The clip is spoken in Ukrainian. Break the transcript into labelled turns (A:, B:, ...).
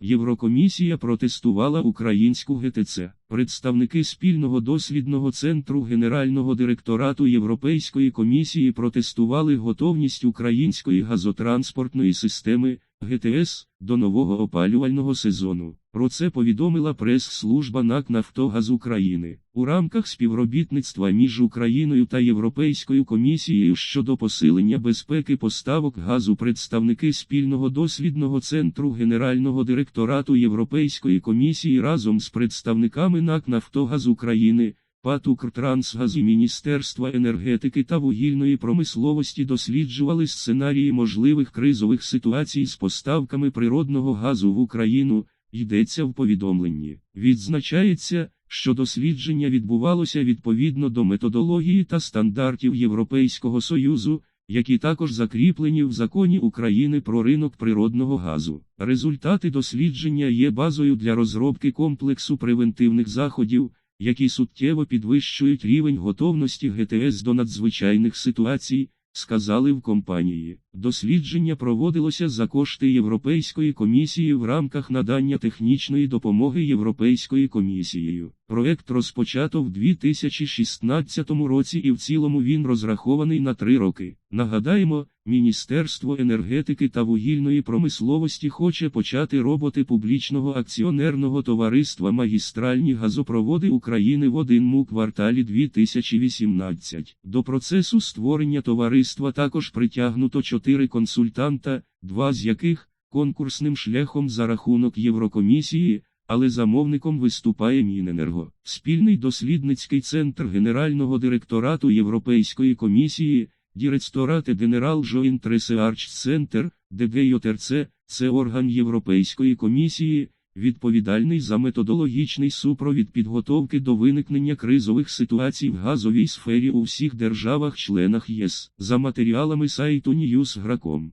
A: Єврокомісія протестувала українську ГТЦ. Представники спільного дослідного центру Генерального директорату Європейської комісії протестували готовність української газотранспортної системи ГТС до нового опалювального сезону. Про це повідомила прес-служба НАК «Нафтогаз України. У рамках співробітництва між Україною та Європейською комісією щодо посилення безпеки поставок газу представники спільного дослідного центру Генерального директорату Європейської комісії разом з представниками НАК «Нафтогаз України. ПАТ «Укртрансгаз» і Міністерства енергетики та вугільної промисловості досліджували сценарії можливих кризових ситуацій з поставками природного газу в Україну, йдеться в повідомленні. Відзначається, що дослідження відбувалося відповідно до методології та стандартів Європейського Союзу, які також закріплені в законі України про ринок природного газу. Результати дослідження є базою для розробки комплексу превентивних заходів які суттєво підвищують рівень готовності ГТС до надзвичайних ситуацій, сказали в компанії. Дослідження проводилося за кошти Європейської комісії в рамках надання технічної допомоги Європейською комісією. Проект розпочато в 2016 році і в цілому він розрахований на три роки. Нагадаємо, Міністерство енергетики та вугільної промисловості хоче почати роботи публічного акціонерного товариства Магістральні газопроводи України в одному кварталі 2018. До процесу створення товариства також притягнуто чотири консультанта, два з яких конкурсним шляхом за рахунок Єврокомісії але замовником виступає Міненерго. Спільний дослідницький центр Генерального директорату Європейської комісії, Діректорати Генерал Joint Research Center, ДГЙОТРЦ, це орган Європейської комісії, відповідальний за методологічний супровід підготовки до виникнення кризових ситуацій в газовій сфері у всіх державах-членах ЄС, за матеріалами сайту Newsgro.com.